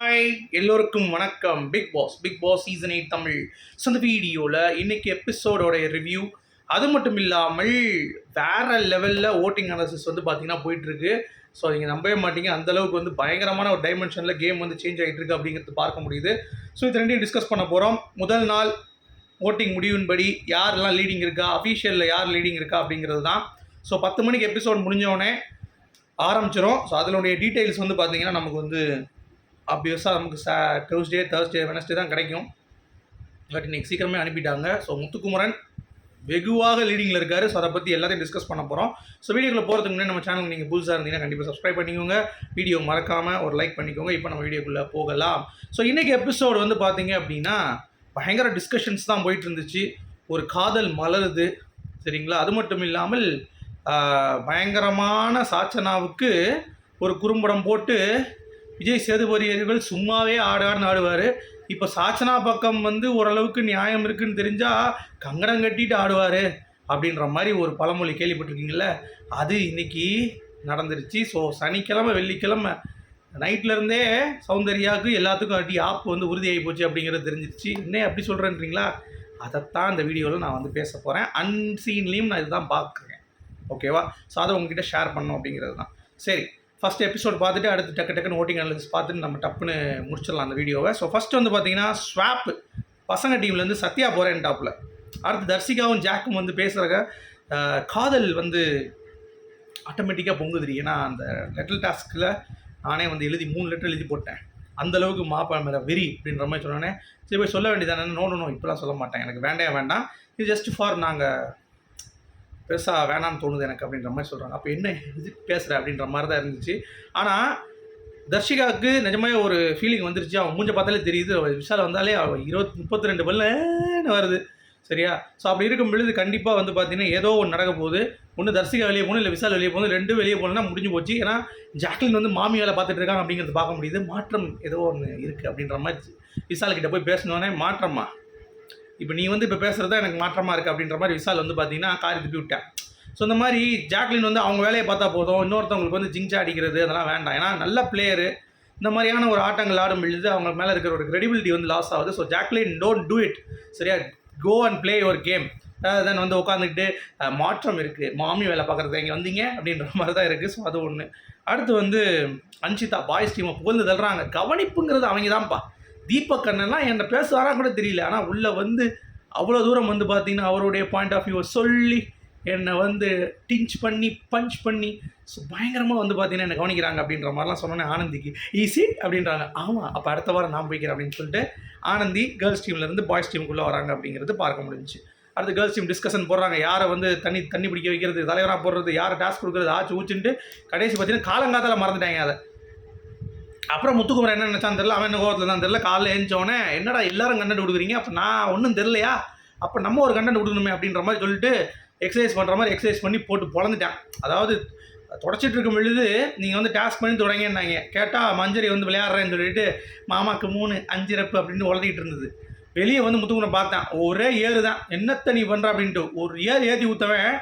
Hi எல்லோருக்கும் வணக்கம். Big boss big boss season eight Tamil so அந்த வீடியோவில் இன்னைக்கு எபிசோடோடைய ரிவ்யூ அது மட்டும் இல்லாமல் வேற லெவலில் ஓட்டிங் அனாலிசிஸ் வந்து பார்த்தீங்கன்னா போயிட்டுருக்கு. ஸோ நீங்கள் நம்பவே மாட்டீங்க. அந்தளவுக்கு வந்து பயங்கரமான ஒரு டைமென்ஷனில் கேம் வந்து சேஞ்ச் ஆகிட்டு இருக்கு அப்படிங்கிறது பார்க்க முடியுது. ஸோ இது ரெண்டையும் டிஸ்கஸ் பண்ண போகிறோம் முதல் நாள் ஓட்டிங் முடிவின்படி யாரெல்லாம் லீடிங் இருக்கா? அஃபீஷியலில் யார் லீடிங் இருக்கா அப்படிங்கிறது தான். ஸோ பத்து மணிக்கு எபிசோட் முடிஞ்சோடனே ஆரம்பிச்சிடும் ஸோ அதனுடைய டீட்டெயில்ஸ் வந்து பார்த்தீங்கன்னா நமக்கு வந்து ஆப்வியஸாக நமக்கு சா டியூஸ்டே தேர்ஸ்டே வெனஸ்டே தான் கிடைக்கும். பட் இன்னைக்கு சீக்கிரமே அனுப்பிட்டாங்க. ஸோ முத்துக்குமரன் வெகுவாக லீடிங்கில் இருக்காரு. ஸோ அதை பற்றி எல்லாத்தையும் டிஸ்கஸ் பண்ண போகிறோம் ஸோ வீடியோக்குள்ள போகிறதுக்கு முன்னாடி நம்ம சேனல் நீங்கள் புதுசாக இருந்தீங்கன்னா கண்டிப்பாக சப்ஸ்கிரைப் பண்ணிக்கோங்க. வீடியோ மறக்காமல் ஒரு லைக் பண்ணிக்கோங்க. இப்போ நம்ம வீடியோக்குள்ளே போகலாம். ஸோ இன்றைக்கி எபிசோடு வந்து பார்த்தீங்க அப்படின்னா பயங்கர டிஸ்கஷன்ஸ் தான் போயிட்டு இருந்துச்சு. ஒரு காதல் மலருது. சரிங்களா? அது மட்டும் இல்லாமல் பயங்கரமான சாச்சனாவுக்கு ஒரு குறும்படம் போட்டு விஜய் சேதுபதி அவர்கள் சும்மாவே ஆடாடுன்னு ஆடுவார். இப்போ சாச்சனா பக்கம் வந்து ஓரளவுக்கு நியாயம் இருக்குன்னு தெரிஞ்சால் கங்கடம் கட்டிட்டு ஆடுவார் அப்படின்ற மாதிரி ஒரு பழமொழி கேள்விப்பட்டிருக்கீங்கள அது இன்னைக்கு நடந்துருச்சு. ஸோ சனிக்கிழமை வெள்ளிக்கிழமை நைட்ல இருந்தே சௌந்தர்யாவுக்கு எல்லாத்துக்கும் அடி ஆப் வந்து உறுதியாகி போச்சு அப்படிங்கிறது தெரிஞ்சிருச்சு. என்ன அப்படி சொல்கிறேன்றீங்களா அதைத்தான் இந்த வீடியோவில் நான் வந்து பேச போகிறேன் அன்சீன்லேயும் நான் இதுதான் பார்க்குறேன். ஓகேவா ஸோ அதை உங்ககிட்ட ஷேர் பண்ணும் அப்படிங்கிறது தான். சரி. ஃபஸ்ட் எபிசோட் பார்த்துட்டு அடுத்து டக்கு டக்குன்னு ஓட்டிங் அனலிஸ் பார்த்துட்டு நம்ம டப்புன்னு முடிச்சிடலாம் அந்த வீடியோவை. ஸோ ஃபஸ்ட் வந்து பார்த்தீங்கன்னா ஸ்வாப் பசங்க டீம்லேருந்து சத்யா போகிறேன் டாப்பில் அடுத்து தர்சிகாவும் ஜாக்கும் வந்து பேசுகிறாங்க காதல் வந்து ஆட்டோமேட்டிக்காக பொங்குதுரி ஏன்னா அந்த லெட்டல் டாஸ்கில் நானே வந்து எழுதி மூணு லெட்டர் எழுதி போட்டேன். அந்த அளவுக்கு மாப்பா மேலே வெறி அப்படின்ற மாதிரி சொன்னோன்னே சரி போய் சொல்ல வேண்டியதானே நோ நோ இப்போலாம் சொல்ல மாட்டேன். எனக்கு வேண்டாம் வேண்டாம். இது ஜஸ்ட் ஃபார் நாங்கள் பெருசாக வேணான்னு தோணுது எனக்கு அப்படின்ற மாதிரி சொல்கிறாங்க அப்போ என்ன இது பேசுகிற அப்படின்ற மாதிரி தான் இருந்துச்சு. ஆனால் தர்ஷிகாவுக்கு நிஜமே ஒரு ஃபீலிங் வந்துருச்சு. அவன் மூஞ்ச பார்த்தாலே தெரியுது. விஷால் வந்தாலே அவள் இருபத்தி முப்பத்தி ரெண்டு பல்லுன்னு வருது. சரியா? ஸோ அப்படி இருக்கும் பொழுது கண்டிப்பாக வந்து பார்த்தீங்கன்னா ஏதோ ஒன்று நடக்க போகுது. ஒன்று தர்ஷிகா வெளியே போகணும் இல்லை விஷால் வெளியே போகணும் ரெண்டும் வெளியே போகணும்னா முடிஞ்சு போச்சு. ஏன்னா ஜாக்லின் வந்து மாமி வேலை பார்த்துட்டு இருக்காங்க அப்படிங்கிறது பார்க்க முடியுது. மாற்றம் ஏதோ ஒன்று இருக்குது அப்படின்ற மாதிரி விஷால் கிட்ட போய் பேசணுன்னே மாற்றமா? இப்போ நீ வந்து இப்போ பேசுகிறது தான் எனக்கு மாற்றமாக இருக்குது அப்படின்ற மாதிரி விசால் வந்து பார்த்தீங்கன்னா காரி திருப்பி விட்டேன் ஸோ இந்த மாதிரி ஜாக்லின் வந்து அவங்க வேலையை பார்த்தா போதும். இன்னொருத்தவங்களுக்கு வந்து ஜிங்சா அடிக்கிறது அதெல்லாம் வேண்டாம். ஏன்னா நல்ல பிளேயரு இந்த மாதிரியான ஒரு ஆட்டங்கள் ஆடும் பொழுது அவங்க மேலே இருக்கிற ஒரு கிரெடிபிலிட்டி வந்து லாஸ் ஆகுது. So Jacquline don't do it சரியா? Go and play your game then வந்து உட்காந்துக்கிட்டு மாற்றம் இருக்குது மாமி வேலை பார்க்குறது இங்கே வந்தீங்க அப்படின்ற மாதிரி தான் இருக்குது ஸோ அது ஒன்று அடுத்து வந்து அன்ஷிதா பாய்ஸ் டீமை புகழ்ந்து தள்ளுறாங்க. கவனிப்புங்கிறது அவங்க தான்ப்பா தீபக் என்னை என்ன பேசுவாரா கூட தெரியல. ஆனால் உள்ளே வந்து அவ்வளோ தூரம் வந்து பார்த்தீங்கன்னா அவருடைய பாயிண்ட் ஆஃப் வியூவை சொல்லி என்னை வந்து டிஞ்ச் பண்ணி பஞ்ச் பண்ணி ஸோ பயங்கரமாக வந்து பார்த்தீங்கன்னா என்ன கவனிக்கிறாங்க அப்படின்ற மாதிரிலாம் சொன்னோன்னே ஆனந்திக்கு ஈஸி அப்படின்றாங்க. ஆமாம் அப்போ அடுத்த வாரம் நான் போய்க்கிறேன் அப்படின்னு சொல்லிட்டு ஆனந்தி கேர்ள்ஸ் டீம்லேருந்து பாய்ஸ் டீமுக்குள்ளே வராங்க அப்படிங்கிறது பார்க்க முடிஞ்சுச்சு. அடுத்து கேர்ள்ஸ் டீம் டிஸ்கஷன் போடுறாங்க. யாரை வந்து தண்ணி தண்ணி பிடிக்க வைக்கிறது தலைவராக போடுறது யாரை டாஸ்க் கொடுக்குறது ஆச்சு ஊச்சுன்ட்டு கடைசி பார்த்தீங்கன்னா காலங்காத்தால் மறந்துட்டாங்க அதை. அப்புறம் முத்துக்குமரன் என்ன நினச்சான்னு தெரியல அவன் என்ன கோவத்தில் தான் தெரியல காலைல எழுந்தோடனே என்னடா எல்லாரும் கண்டென்ட் கொடுக்குறீங்க அப்போ நான் ஒன்றும் தெரிலையா அப்போ நம்ம ஒரு கண்டென்ட் கொடுக்கணுமே அப்படின்ற மாதிரி சொல்லிட்டு எக்ஸசைஸ் பண்ணுற மாதிரி எக்ஸசைஸ் பண்ணி போட்டு பொழந்துட்டேன். அதாவது தொடச்சிட்டு இருக்கும் பொழுது நீங்கள் வந்து டாஸ்க் பண்ணி தொடங்கினாங்க. கேட்டால் மஞ்சரி வந்து விளையாடுறேன்னு சொல்லிட்டு மாமாக்கு மூணு அஞ்சு ரப்பு அப்படின்னு உளறிட்டு இருந்தது. வெளியே வந்து முத்துக்குமரன் பார்த்தேன். ஒரே ஏறு தான். என்னத்தை நீ பண்ணுற அப்படின்ட்டு ஒரு ஏர் ஏற்றி ஊற்றவன்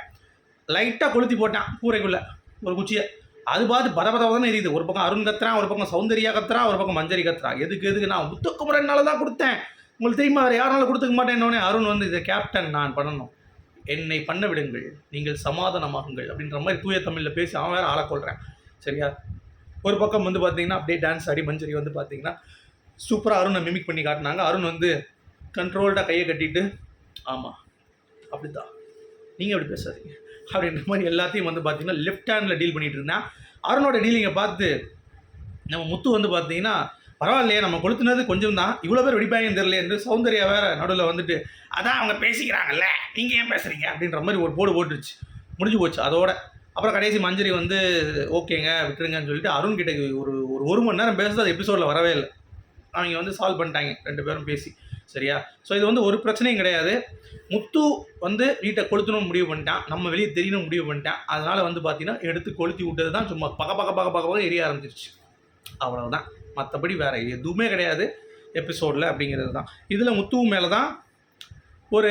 லைட்டாக கொளுத்தி போட்டான் கூரைக்குள்ளே ஒரு குச்சியை. அது பார்த்து பத எரியுது. ஒரு பக்கம் அருண் கத்துறான் ஒரு பக்கம் சௌந்தர்யா கத்துறான் ஒரு பக்கம் மஞ்சரி கத்துறான் எதுக்கு எதுக்கு? நான் முத்துக்குமரனால தான் கொடுத்தேன். உங்களுக்கு தெரியுமா வேறு யாரால கொடுத்துக்க மாட்டேன்னொடனே அருண் வந்து இதை கேப்டன் நான் பண்ணணும். என்னை பண்ண விடுங்கள் நீங்கள் சமாதானமாகுங்கள் அப்படின்ற மாதிரி தூய தமிழில் பேசி அவன் வேறு ஆளை கொள்கிறேன் சரியா? ஒரு பக்கம் வந்து பார்த்தீங்கன்னா அப்படியே டான்ஸ் ஆடி மஞ்சரி வந்து பார்த்தீங்கன்னா சூப்பராக அருணை மிமிக் பண்ணி காட்டினாங்க. அருண் வந்து கண்ட்ரோல்டாக கையை கட்டிட்டு ஆமாம் அப்படிதான் நீங்கள் எப்படி பேசாதீங்க. அப்படின்ற மாதிரி எல்லாத்தையும் வந்து பார்த்தீங்கன்னா லெஃப்ட் ஹேண்டில் டீல் பண்ணிகிட்டு இருந்தேன். அருணோட டீலிங்கை பார்த்து நம்ம முத்து வந்து பார்த்தீங்கன்னா பரவாயில்லையே நம்ம கொளுத்துனது கொஞ்சம் தான். இவ்வளோ பேர் வெடிப்பாங்கன்னு தெரியல என்று சௌந்தர்யா வேற நடுவில் வந்துட்டு அதான் அவங்க பேசிக்கிறாங்கல்ல நீங்கள் ஏன் பேசுகிறீங்க அப்படின்ற மாதிரி ஒரு போடு போட்டுருச்சு. முடிஞ்சு போச்சு அதோட. அப்புறம் கடைசி மஞ்சரி வந்து ஓகேங்க விட்டுருங்கன்னு சொல்லிட்டு அருண் கிட்ட ஒரு ஒரு ஒரு மணி நேரம் பேசுறது அது எபிசோடில் வரவே இல்லை. அவங்க வந்து சால்வ் பண்ணிட்டாங்க ரெண்டு பேரும் பேசி. சரியா? ஸோ இது வந்து ஒரு பிரச்சனையும் கிடையாது. முத்து வந்து வீட்டை கொளுத்தணும்னு முடிவு பண்ணிட்டான். நம்ம வெளியே தெரியணும் முடிவு பண்ணிட்டான். அதனால் வந்து பார்த்தீங்கன்னா எடுத்து கொளுத்தி விட்டது தான் சும்மா பக்க பக பக பக பக எரிய ஆரம்பிச்சிருச்சு. அவ்வளவுதான். மற்றபடி வேறு எதுவுமே கிடையாது எபிசோடில் அப்படிங்கிறது தான். இதில் முத்துவும் மேலே தான் ஒரு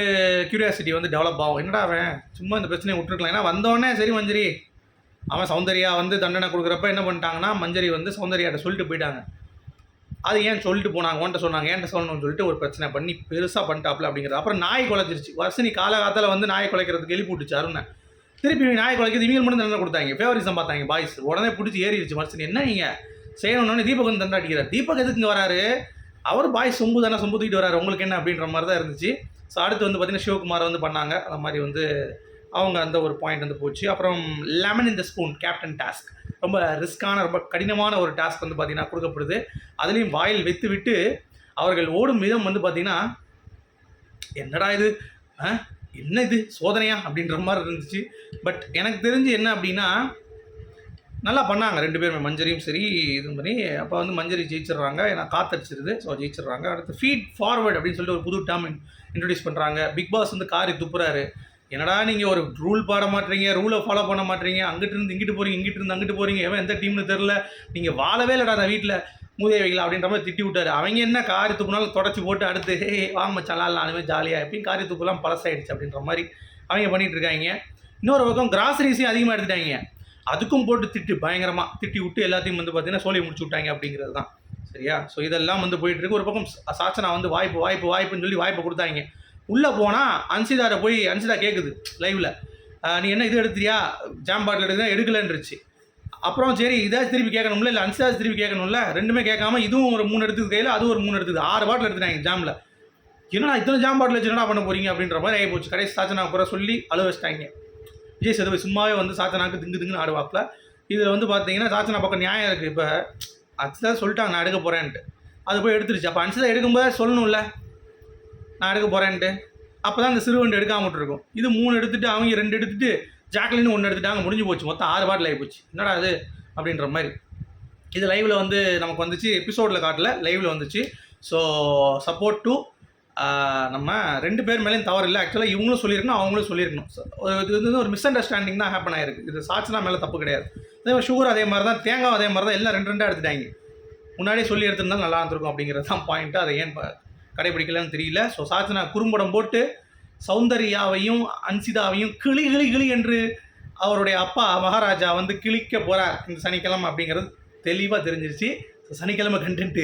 கியூரியாசிட்டி வந்து டெவலப் ஆகும். என்னடா அவன்? சும்மா இந்த பிரச்சனையை விட்டுருக்கலாம். ஏன்னா வந்தோடனே சரி மஞ்சரி. அவன் சௌந்தர்யா வந்து தண்டனை கொடுக்குறப்ப என்ன பண்ணிட்டாங்கன்னா மஞ்சரி வந்து சௌந்தர்யாட்ட சொல்லிட்டு போயிட்டாங்க. அது ஏன் சொல்லிட்டு போனாங்க? ஓன்ட்ட சொன்னாங்க. ஏன்ட்ட சொல்லணும்னு சொல்லிட்டு ஒரு பிரச்சனை பண்ணி பெருசாக பண்ணிட்டாப்ல அப்படிங்கிறது. அப்புறம் நாய் குலைச்சிருச்சு வர்ஷினி காலகாலத்தில் வந்து நாயை குலைக்கிறதுக்கு எழுப்பி விட்டுச்சு அருணை. திருப்பி நாய் குலைக்கிறது இவங்க மட்டும் தண்டனை கொடுத்தாங்க. ஃபேவரிசம் பார்த்தாங்க பாய்ஸ் உடனே பிடிச்சி ஏறிடுச்சு வர்ஷினி. என்ன நீங்கள் செய்யணும்னு தீபக் வந்து தண்டை அடிக்கிறார். தீபக் எதுக்கு இங்கே வராரு? அவர் பாய் சொம்பு தானே சொம்பு தூக்கிட்டு வராரு. உங்களுக்கு என்ன அப்படின்ற மாதிரி தான் இருந்துச்சு. ஸோ அடுத்து வந்து பார்த்தீங்கன்னா சிவகுமார் வந்து பண்ணாங்க. அந்த மாதிரி வந்து அவங்க அந்த ஒரு பாயிண்ட் வந்து போச்சு. அப்புறம் லெமன் இந்த ஸ்பூன் கேப்டன் டாஸ்க் ரொம்ப ரிஸ்க்கான ரொம்ப கடினமான ஒரு டாஸ்க் வந்து பார்த்திங்கன்னா கொடுக்கப்படுது. அதுலேயும் வாயில் வைத்து விட்டு அவர்கள் ஓடும் விதம் வந்து பார்த்திங்கன்னா என்னடா இது? ஆ? என்ன இது? சோதனையா? அப்படின்ற மாதிரி இருந்துச்சு. பட் எனக்கு தெரிஞ்சு என்ன அப்படின்னா நல்லா பண்ணாங்க. ரெண்டு பேருமே மஞ்சரியும் சரி இது பண்ணி அப்போ வந்து மஞ்சரி ஜெயிச்சிடுறாங்க. ஏன்னா காத்தடிச்சிருது. ஸோ ஜெயிச்சிடுறாங்க. அடுத்து ஃபீட் ஃபார்வர்ட் அப்படின்னு சொல்லிட்டு ஒரு புது டேர்ம் இன்ட்ரடியூஸ் பண்ணுறாங்க பிக் பாஸ் வந்து காரி துப்புறாரு. என்னடா நீங்கள் ஒரு ரூல் பாட மாட்டீங்க ரூலை ஃபாலோ பண்ண மாட்டீங்க அங்கிட்டு இருந்து இங்கிட்டு போகிறீங்க இங்கிட்டு இருந்து அங்கிட்டு போகிறீங்க எவன் எந்த டீம்னு தெரில நீங்கள் வாழவே இல்லைடா அந்த வீட்டில் மூதேவிகள் அப்படின்ற மாதிரி திட்டி விட்டாரு. அவங்க என்ன காரி துப்புனாலும் தொடச்சி போட்டு அடுத்து ஹே வாங்க மச்சான் நாலுமே ஜாலியாக எப்பயும் காரி துப்புலாம் பழசாயிடுச்சு அப்படின்ற மாதிரி அவங்க பண்ணிகிட்டு இருக்காங்க. இன்னொரு பக்கம் கிராசரிஸையும் அதிகமாக எடுத்துட்டாங்க. அதுக்கும் போட்டு திட்டு பயங்கரமாக திட்டி விட்டு எல்லாத்தையும் வந்து பார்த்தீங்கன்னா சோழி முடிச்சு விட்டாங்க அப்படிங்கிறது தான். சரியா? ஸோ இதெல்லாம் வந்து போயிட்டுருக்கு ஒரு பக்கம் சா- சாச்சனா வந்து வாய்ப்பு வாய்ப்பு வாய்ப்புன்னு சொல்லி வாய்ப்பு கொடுத்தாங்க. உள்ளே போனால் அன்சிதாரை போய் அன்சிதா கேட்குது லைவில் நீ என்ன இது எடுத்தியா ஜாம் பாட்டில் எடுத்தா எடுக்கலன்றுச்சு. அப்புறம் சரி இதாக திருப்பி கேட்கணும்ல? இல்லை அன்சிதா திருப்பி கேட்கணும்ல? ரெண்டுமே கேட்காம இதுவும் ஒரு மூணு எடுத்துக்கு கையில் அதுவும் ஒரு மூணு எடுத்துது ஆறு பாட்டில் எடுத்துட்டாங்க ஜாமில் என்னடா இத்தனை ஜாம் பாட்டில் வச்சு என்னடா பண்ண போறீங்க? அப்படின்ற மாதிரி ஆகி போச்சு. கடைசி சாச்சனா குறை சொல்லி அழுவ வச்சிட்டாங்க. விஜய் சேதுபதி சும்மாவே வந்து சாச்சனாக்கு திங்கு திங்குன்னு ஆடுவாப்பில். இதில் வந்து பார்த்தீங்கன்னா சாச்சனா பக்கம் நியாயம் இருக்குது இப்போ அன்சிதா சொல்லிட்டாங்க நான் எடுக்க போகிறேன்ட்டு அது போய் எடுத்துருச்சு. அப்போ அன்சிதா எடுக்கும்போது சொல்லணும்ல. நான் எடுக்க போகிறேன்ட்டு அப்போ தான் இந்த சிறுவண்டு எடுக்காம விட்டுருக்கும். இது மூணு எடுத்துட்டு அவங்க ரெண்டு எடுத்துட்டு ஜாக்லின்னு ஒன்று எடுத்துட்டாங்க முடிஞ்சு போச்சு. மொத்தம் ஆறு பாட்டில் ஆகி போச்சு. என்னடா அது அப்படின்ற மாதிரி. இது லைவில் வந்து நமக்கு வந்துச்சு எபிசோடில் காட்டல லைவில் வந்துச்சு. ஸோ சப்போர்ட் டு நம்ம ரெண்டு பேர் மேலேயும் தவறு இல்லை. ஆக்சுவலாக இவங்களும் சொல்லியிருக்கணும் அவங்களும் சொல்லியிருக்கணும். இது வந்து ஒரு மிஸ் அண்டர்ஸ்டாண்டிங் தான் ஹேப்பன் ஆயிருக்கு. இது சாட்சினா மேலே தப்பு கிடையாது. அதே மாதிரி சுகர் அதே மாதிரி தான் தேங்காய் அதே மாதிரி தான் எல்லாம் ரெண்டு ரெண்டாக எடுத்துட்டாங்க. முன்னாடியே சொல்லி எடுத்திருந்தா நல்லா இருந்திருக்கும் அப்படிங்கிறது தான் பாயிண்ட்டு அதை ஏன் ப- கடைபிடிக்கலன்னு தெரியல. ஸோ சாச்சனா குறும்படம் போட்டு சௌந்தர்யாவையும் அன்சிதாவையும் கிளி கிளி கிளி என்று அவருடைய அப்பா மகாராஜா வந்து கிழிக்க போகிறார் இந்த சனிக்கிழமை அப்படிங்கிறது தெளிவாக தெரிஞ்சிருச்சு. சனிக்கிழமை கண்டென்ட்டு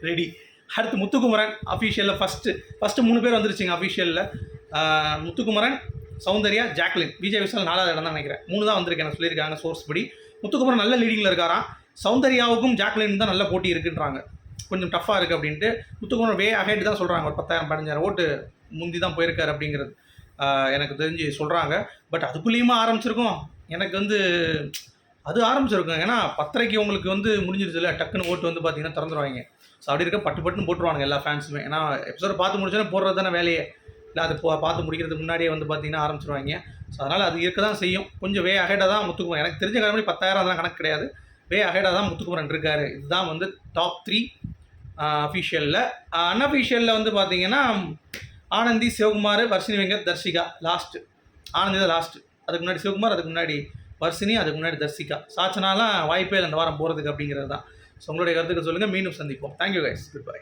ரெடி அடுத்து முத்துக்குமரன் அஃபீஷியலில் ஃபஸ்ட்டு ஃபஸ்ட்டு மூணு பேர் வந்துருச்சுங்க அஃபீஷியலில் முத்துக்குமரன் சௌந்தர்யா ஜாக்லின். விஜய் விசால் நாலாவது இடம் தான் நினைக்கிறேன். மூணு தான் வந்திருக்கு எனக்கு சொல்லியிருக்காங்க சோர்ஸ் படி. முத்துக்குமரன் நல்ல லீடிங்கில் இருக்காராம். சௌந்தர்யாவுக்கும் ஜாக்லின் தான் நல்ல போட்டி இருக்குன்றாங்க. கொஞ்சம் டஃப்பாக இருக்குது அப்படின்ட்டு முத்துக்குமரன் வே அஹெட் தான் சொல்கிறாங்க ஒரு பத்தாயிரம் பதினஞ்சாயிரம் ஓட்டு முந்தி தான் போயிருக்காரு அப்படிங்கிறது. எனக்கு தெரிஞ்சு சொல்கிறாங்க பட் அதுக்குள்ளேயுமா ஆரம்பிச்சிருக்கோம். எனக்கு வந்து அது ஆரம்பிச்சிருக்கும். ஏன்னா பத்தரைக்கு உங்களுக்கு வந்து முடிஞ்சிருச்சுல டக்குன்னு ஓட்டு வந்து பார்த்தீங்கன்னா திறந்துருவாங்க. ஸோ அப்படி இருக்க பட்டு பட்டுன்னு போட்டுருவாங்க எல்லா ஃபேன்ஸுமே ஏன்னா எபிசோட பார்த்து முடிச்சோன்னே போடுறது தானே வேலையே. இல்லை அது பார்த்து முடிக்கிறதுக்கு முன்னாடியே வந்து பார்த்தீங்கன்னா ஆரம்பிச்சிருவாங்க. ஸோ அதனால் அது இருக்க தான் செய்யும். கொஞ்சம் வே அகைடாக தான் முத்துக்குமரன். எனக்கு தெரிஞ்ச கிளம்பி பத்தாயிரம் அதெல்லாம் கணக்கு கிடையாது. வே அகைடாக தான் முத்துக்குமரன் இருக்காரு. இதுதான் வந்து டாப் த்ரீ அஃபிஷியலில் அன்அஃபிஷியலில் வந்து பார்த்தீங்கன்னா ஆனந்தி சிவகுமார் வர்ஷினி வெங்கட் தர்ஷிகா லாஸ்ட்டு ஆனந்தி தான் லாஸ்ட்டு அதுக்கு முன்னாடி சிவகுமார் அதுக்கு முன்னாடி வர்ஷினி அதுக்கு முன்னாடி தர்ஷிகா. சாச்சனாலாம் வாய்ப்பே இல்லை அந்த வாரம் போகிறதுக்கு அப்படிங்கிறது தான். ஸோ உங்களுடைய கருத்துக்கள் சொல்லுங்கள் மீண்டும் சந்திப்போம். Thank you guys good bye